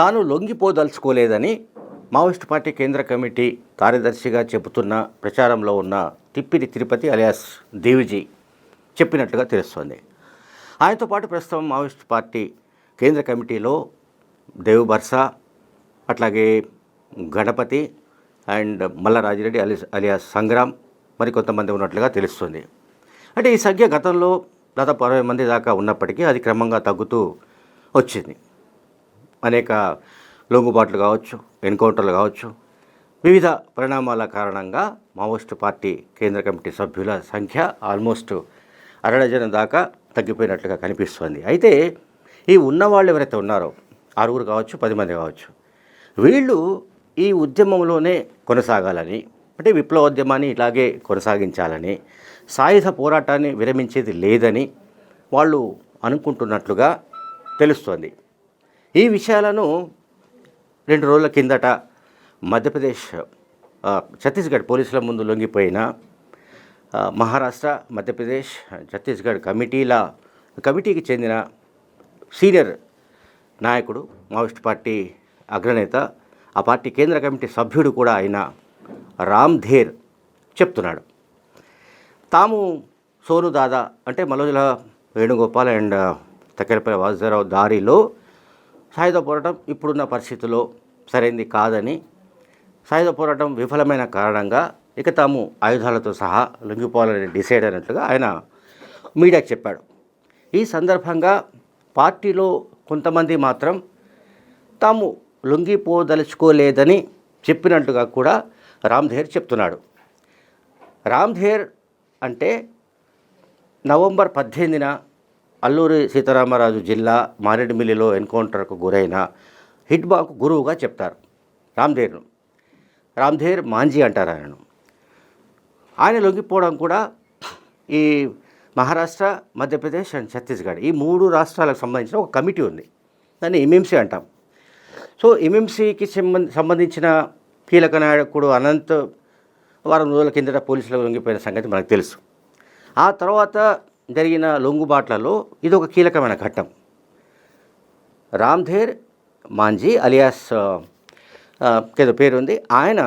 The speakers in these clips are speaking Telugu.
తాను లొంగిపోదలుచుకోలేదని మావోయిస్ట్ పార్టీ కేంద్ర కమిటీ కార్యదర్శిగా చెబుతున్న ప్రచారంలో ఉన్న తిప్పిరి తిరుపతి అలియాస్ దేవిజీ చెప్పినట్లుగా తెలుస్తోంది. ఆయనతో పాటు ప్రస్తుతం మావోయిస్ట్ పార్టీ కేంద్ర కమిటీలో దేవ్ బర్సా అట్లాగే Ganapathi and Mallarajireddy Ali alias Sangram మరి కొంతమంది ఉన్నట్లుగా తెలుస్తుంది. అంటే ఈ సంఖ్య గతంలో దాదాపు అరవై మంది దాకా ఉన్నప్పటికీ అది క్రమంగా తగ్గుతూ వచ్చింది. అనేక లొంగుబాట్లు కావచ్చు ఎన్కౌంటర్లు కావచ్చు. వివిధ పరిణామాల కారణంగా మావోయిస్టు పార్టీ కేంద్ర కమిటీ సభ్యుల సంఖ్య ఆల్మోస్ట్ అరడజన దాకా తగ్గిపోయినట్లుగా కనిపిస్తుంది. అయితే ఈ ఉన్నవాళ్ళు ఎవరైతే ఉన్నారో ఆరుగురు కావచ్చు పది మంది కావచ్చు వీళ్ళు ఈ ఉద్యమంలోనే కొనసాగాలని అంటే విప్లవోద్యమాన్ని ఇలాగే కొనసాగించాలని సాయుధ పోరాటాన్ని విరమించేది లేదని వాళ్ళు అనుకుంటున్నట్లుగా తెలుస్తోంది. ఈ విషయాలను రెండు రోజుల కిందట మధ్యప్రదేశ్ ఛత్తీస్గఢ్ పోలీసుల ముందు లొంగిపోయిన మహారాష్ట్ర మధ్యప్రదేశ్ ఛత్తీస్గఢ్ కమిటీల కమిటీకి చెందిన సీనియర్ నాయకుడు మావోయిస్ట్ పార్టీ అగ్రనేత ఆ పార్టీ కేంద్ర కమిటీ సభ్యుడు కూడా అయిన రామ్ ధేర్ చెప్తున్నాడు. తాము సోను దాదా అంటే మలోజుల వేణుగోపాల్ అండ్ తక్కెరపల్లి వాసుదేవరావు దారిలో సాయుధ పోరాటం ఇప్పుడున్న పరిస్థితుల్లో సరైంది కాదని సాయుధ పోరాటం విఫలమైన కారణంగా ఇక తాము ఆయుధాలతో సహా లొంగిపోవాలని డిసైడ్ అయినట్లుగా ఆయన మీడియాకి చెప్పాడు. ఈ సందర్భంగా పార్టీలో కొంతమంది మాత్రం తాము లొంగిపోదలుచుకోలేదని చెప్పినట్టుగా కూడా రామ్ధేర్ చెప్తున్నాడు. రామ్ధేర్ అంటే నవంబర్ పద్దెనిమిదిన అల్లూరి సీతారామరాజు జిల్లా మారేడుమిల్లిలో ఎన్కౌంటర్కు గురైన హిడ్బాకు గురువుగా చెప్తారు. రామ్ధేర్ను రామ్ధేర్ మాంజీ అంటారు ఆయనను. ఆయన లొంగిపోవడం కూడా ఈ మహారాష్ట్ర మధ్యప్రదేశ్ అండ్ ఛత్తీస్గఢ్ ఈ మూడు రాష్ట్రాలకు సంబంధించిన ఒక కమిటీ ఉంది. దాన్ని ఎంఎంసీ అంటాం. సో ఎంఎంసీకి సంబంధించిన కీలక నాయకుడు అనంత్ వారం రోజుల కిందట పోలీసులకు లొంగిపోయిన సంగతి మనకు తెలుసు. ఆ తర్వాత జరిగిన లొంగుబాట్లలో ఇది ఒక కీలకమైన ఘట్టం. రామ్ధేర్ మాంజీ అలియాస్ ఏదో పేరు ఉంది. ఆయన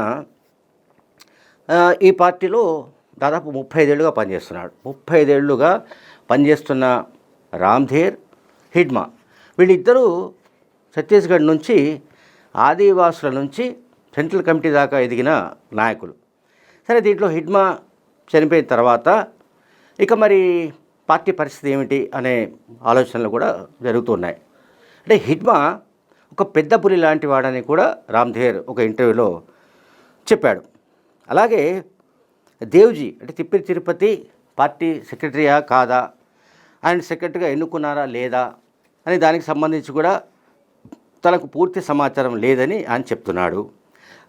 ఈ పార్టీలో దాదాపు ముప్పై ఐదేళ్ళుగా పనిచేస్తున్నాడు. ముప్పై ఐదేళ్ళుగా పనిచేస్తున్న రామ్ధేర్ హిడ్మా వీళ్ళిద్దరూ ఛత్తీస్గఢ్ నుంచి ఆదివాసుల నుంచి సెంట్రల్ కమిటీ దాకా ఎదిగిన నాయకులు. సరే దీంట్లో హిడ్మా చనిపోయిన తర్వాత ఇక మరి పార్టీ పరిస్థితి ఏమిటి అనే ఆలోచనలు కూడా జరుగుతున్నాయి. అంటే హిడ్మా ఒక పెద్ద పులి లాంటి వాడని కూడా రామ్ధేర్ ఒక ఇంటర్వ్యూలో చెప్పాడు. అలాగే దేవ్జీ అంటే తిప్పిరి తిరుపతి పార్టీ సెక్రటరీయా కాదా? ఆయన సెక్రటరీగా ఎన్నుకున్నారా లేదా? అని దానికి సంబంధించి కూడా తనకు పూర్తి సమాచారం లేదని ఆయన చెప్తున్నాడు.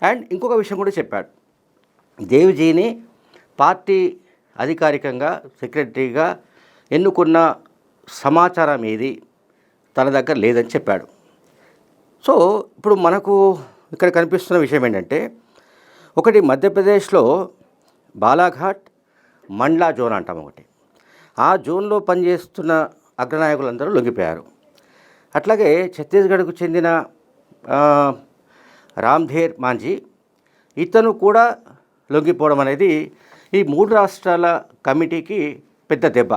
అండ్ ఇంకొక విషయం కూడా చెప్పాడు. దేవ్జీని పార్టీ అధికారికంగా సెక్రటరీగా ఎన్నుకున్న సమాచారం ఏది? తన దగ్గర లేదని చెప్పాడు. సో ఇప్పుడు మనకు ఇక్కడ కనిపిస్తున్న విషయం ఏంటంటే ఒకటి మధ్యప్రదేశ్లో బాలాఘాట్ మండ్లా జోన్ అంటాం ఒకటి. ఆ జోన్లో పనిచేస్తున్న అగ్రనాయకులందరూ లొంగిపోయారు. అట్లాగే ఛత్తీస్గఢ్కు చెందిన రామ్ధేర్ మాంజీ ఇతను కూడా లొంగిపోవడం అనేది ఈ మూడు రాష్ట్రాల కమిటీకి పెద్ద దెబ్బ.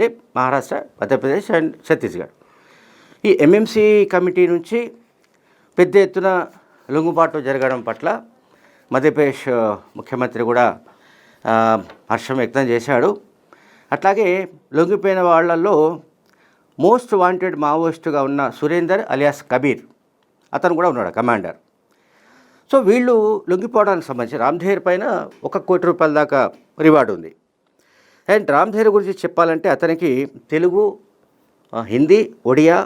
అంటే మహారాష్ట్ర మధ్యప్రదేశ్ అండ్ ఛత్తీస్గఢ్. ఈ ఎంఎంసీ కమిటీ నుంచి పెద్ద ఎత్తున లొంగుబాటు జరగడం పట్ల మధ్యప్రదేశ్ ముఖ్యమంత్రి కూడా హర్షం వ్యక్తం చేశాడు. అట్లాగే లొంగిపోయిన వాళ్ళల్లో మోస్ట్ వాంటెడ్ మావోయిస్టుగా ఉన్న సురేందర్ అలియాస్ కబీర్ అతను కూడా ఉన్నాడు కమాండర్. సో వీళ్ళు లొంగిపోవడానికి సంబంధించి రామ్ధేర్ పైన ఒక కోటి రూపాయల దాకా రివార్డు ఉంది. అండ్ రామ్ధేర్ గురించి చెప్పాలంటే అతనికి తెలుగు హిందీ ఒడియా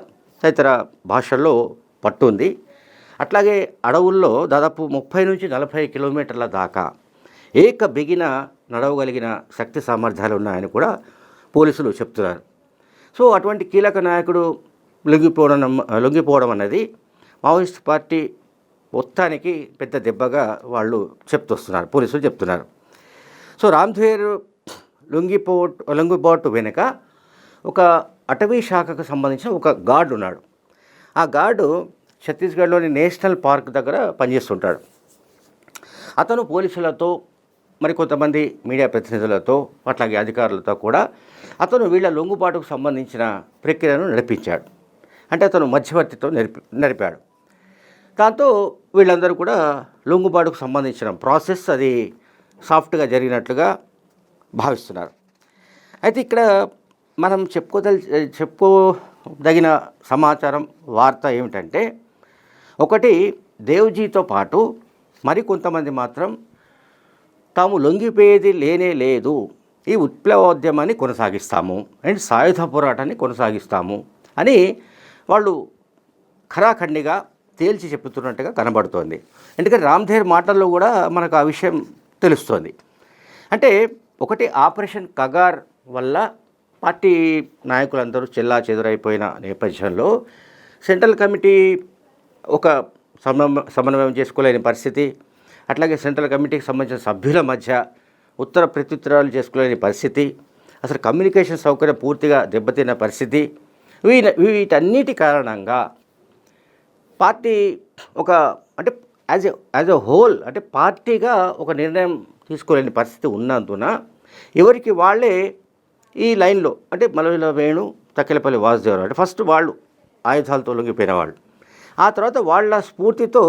తదితర భాషల్లో పట్టు ఉంది. అట్లాగే అడవుల్లో దాదాపు ముప్పై నుంచి నలభై కిలోమీటర్ల దాకా ఏక బిగిన నడవగలిగిన శక్తి సామర్థ్యాలు ఉన్నాయని కూడా పోలీసులు చెప్తున్నారు. సో అటువంటి కీలక నాయకుడు లొంగిపోవడం లొంగిపోవడం అన్నది మావోయిస్ట్ పార్టీ మొత్తానికి పెద్ద దెబ్బగా వాళ్ళు చెప్తొస్తున్నారు పోలీసులు చెప్తున్నారు. సో రామ్ధేర్ లొంగిపో లొంగిపోటు వెనుక ఒక అటవీ శాఖకు సంబంధించిన ఒక గార్డు ఉన్నాడు. ఆ గార్డు ఛత్తీస్గఢ్లోని నేషనల్ పార్క్ దగ్గర పనిచేస్తుంటాడు. అతను పోలీసులతో మరి కొంతమంది మీడియా ప్రతినిధులతో అట్లాగే అధికారులతో కూడా అతను వీళ్ళ లొంగుబాటుకు సంబంధించిన ప్రక్రియను నడిపించాడు. అంటే అతను మధ్యవర్తితో నడిపి నడిపాడు. దాంతో వీళ్ళందరూ కూడా లొంగుబాటుకు సంబంధించిన ప్రాసెస్ అది సాఫ్ట్గా జరిగినట్లుగా భావిస్తున్నారు. అయితే ఇక్కడ మనం చెప్పుకోదల్ చెప్పుకోదగిన సమాచారం వార్త ఏమిటంటే ఒకటి దేవ్జీతో పాటు మరి కొంతమంది మాత్రం తాము లొంగిపోయేది లేనే లేదు ఈ విప్లవోద్యమాన్ని కొనసాగిస్తాము అండ్ సాయుధ పోరాటాన్ని కొనసాగిస్తాము అని వాళ్ళు ఖరాఖండిగా తేల్చి చెప్తున్నట్టుగా కనబడుతోంది. ఎందుకంటే రామ్ధేర్ మాటల్లో కూడా మనకు ఆ విషయం తెలుస్తోంది. అంటే ఒకటి ఆపరేషన్ కగార్ వల్ల పార్టీ నాయకులందరూ చెల్లా చెదురైపోయిన నేపథ్యంలో సెంట్రల్ కమిటీ ఒక సమన్వ సమన్వయం చేసుకోలేని పరిస్థితి. అట్లాగే సెంట్రల్ కమిటీకి సంబంధించిన సభ్యుల మధ్య ఉత్తర ప్రత్యుత్తరాలు చేసుకోలేని పరిస్థితి. అసలు కమ్యూనికేషన్ సౌకర్యం పూర్తిగా దెబ్బతిన్న పరిస్థితి. వీ వీటన్నిటి కారణంగా పార్టీ ఒక అంటే as a as a whole అంటే పార్టీగా ఒక నిర్ణయం తీసుకోలేని పరిస్థితి ఉన్నందున ఎవరికి వాళ్ళే ఈ లైన్లో అంటే మలవిల వేణు తక్కెలపల్లి వాసుదేవరావు అంటే ఫస్ట్ వాళ్ళు ఆయుధాలతో లొంగిపోయిన వాళ్ళు. ఆ తర్వాత వాళ్ళ స్ఫూర్తితో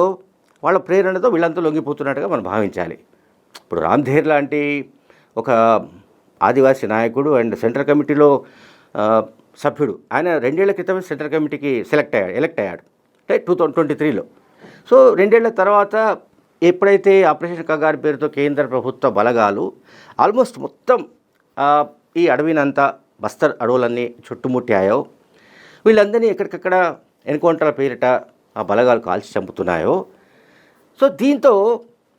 వాళ్ళ ప్రేరణతో వీళ్ళంతా లొంగిపోతున్నట్టుగా మనం భావించాలి. ఇప్పుడు రామ్ధేర్ లాంటి ఒక ఆదివాసీ నాయకుడు అండ్ సెంట్రల్ కమిటీలో సభ్యుడు. ఆయన రెండేళ్ళ క్రితమే సెంట్రల్ కమిటీకి సెలెక్ట్ అయ్యాడు ఎలక్ట్ అయ్యాడు. అంటే టూ థౌజండ్ ట్వంటీ త్రీలో సో రెండేళ్ళ తర్వాత ఎప్పుడైతే ఆపరేషన్ కగారి పేరుతో కేంద్ర ప్రభుత్వ బలగాలు ఆల్మోస్ట్ మొత్తం ఈ అడవినంతా బస్తర్ అడవులన్నీ చుట్టుముట్టాయో వీళ్ళందరినీ ఎక్కడికక్కడ ఎన్కౌంటర్ల పేరిట ఆ బలగాలు కాల్చి చంపుతున్నాయో సో దీంతో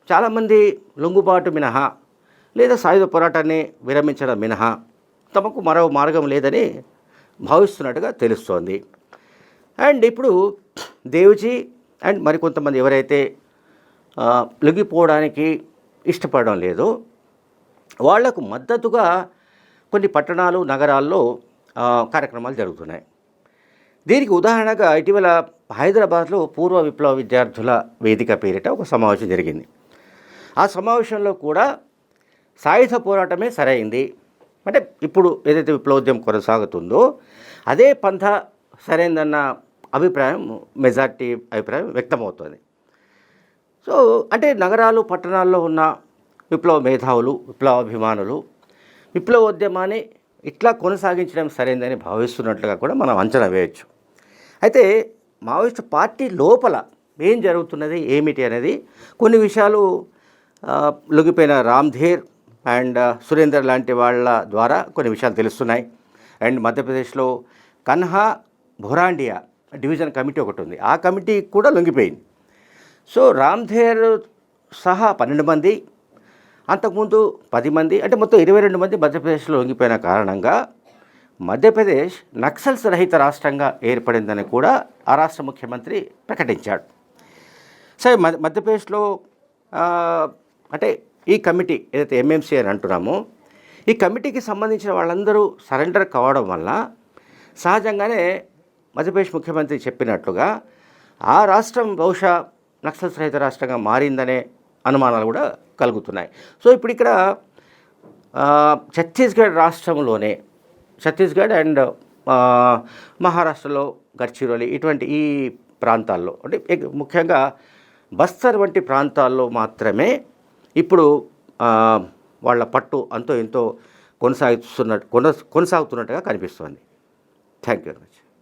చాలామంది లొంగుబాటు మినహా లేదా సాయుధ పోరాటాన్ని విరమించడం మినహా తమకు మరో మార్గం లేదని భావిస్తున్నట్టుగా తెలుస్తోంది. అండ్ ఇప్పుడు దేవ్జీ అండ్ మరికొంతమంది ఎవరైతే లొంగిపోవడానికి ఇష్టపడడం లేదు. వాళ్ళకు మద్దతుగా కొన్ని పట్టణాలు నగరాల్లో కార్యక్రమాలు జరుగుతున్నాయి. దీనికి ఉదాహరణగా ఇటీవల హైదరాబాద్లో పూర్వ విప్లవ విద్యార్థుల వేదిక పేరిట ఒక సమావేశం జరిగింది. ఆ సమావేశంలో కూడా సాయుధ పోరాటమే సరైంది. అంటే ఇప్పుడు ఏదైతే విప్లవోద్యమం కొనసాగుతుందో అదే పంథ సరైందన్న అభిప్రాయం మెజార్టీ అభిప్రాయం వ్యక్తమవుతుంది. సో అంటే నగరాలు పట్టణాల్లో ఉన్న విప్లవ మేధావులు విప్లవాభిమానులు విప్లవోద్యమాన్ని ఇట్లా కొనసాగించడం సరైందని భావిస్తున్నట్లుగా కూడా మనం అంచనా వేయచ్చు. అయితే మావోయిస్టు పార్టీ లోపల ఏం జరుగుతున్నది ఏమిటి అనేది కొన్ని విషయాలు లొంగిపోయిన రామ్ధేర్ అండ్ సురేందర్ లాంటి వాళ్ళ ద్వారా కొన్ని విషయాలు తెలుస్తున్నాయి. అండ్ మధ్యప్రదేశ్లో కన్హా భొరాండియా డివిజన్ కమిటీ ఒకటి ఉంది. ఆ కమిటీ కూడా లొంగిపోయింది. సో రామ్ధేర్ సహా పన్నెండు మంది అంతకుముందు పది మంది అంటే మొత్తం ఇరవై రెండు మంది మధ్యప్రదేశ్లో లొంగిపోయిన కారణంగా మధ్యప్రదేశ్ నక్సల్స్ రహిత రాష్ట్రంగా ఏర్పడిందని కూడా ఆ రాష్ట్ర ముఖ్యమంత్రి ప్రకటించాడు. సరే మధ్య మధ్యప్రదేశ్లో అంటే ఈ కమిటీ ఏదైతే ఎంఎంసీ అని అంటున్నామో ఈ కమిటీకి సంబంధించిన వాళ్ళందరూ సరెండర్ కావడం వల్ల సహజంగానే మధ్యప్రదేశ్ ముఖ్యమంత్రి చెప్పినట్లుగా ఆ రాష్ట్రం బహుశా నక్సల్స్ రహిత రాష్ట్రంగా మారిందనే అనుమానాలు కూడా కలుగుతున్నాయి. సో ఇప్పుడు ఇక్కడ ఛత్తీస్గఢ్ రాష్ట్రంలోనే ఛత్తీస్గఢ్ అండ్ మహారాష్ట్రలో గడ్చిరోలి ఇటువంటి ఈ ప్రాంతాల్లో అంటే ముఖ్యంగా బస్తర్ వంటి ప్రాంతాల్లో మాత్రమే ఇప్పుడు వాళ్ళ పట్టు అంతో ఎంతో కొనసాగుతున్నట్టు కొనసాగుతున్నట్టుగా కనిపిస్తోంది. Thank you very much.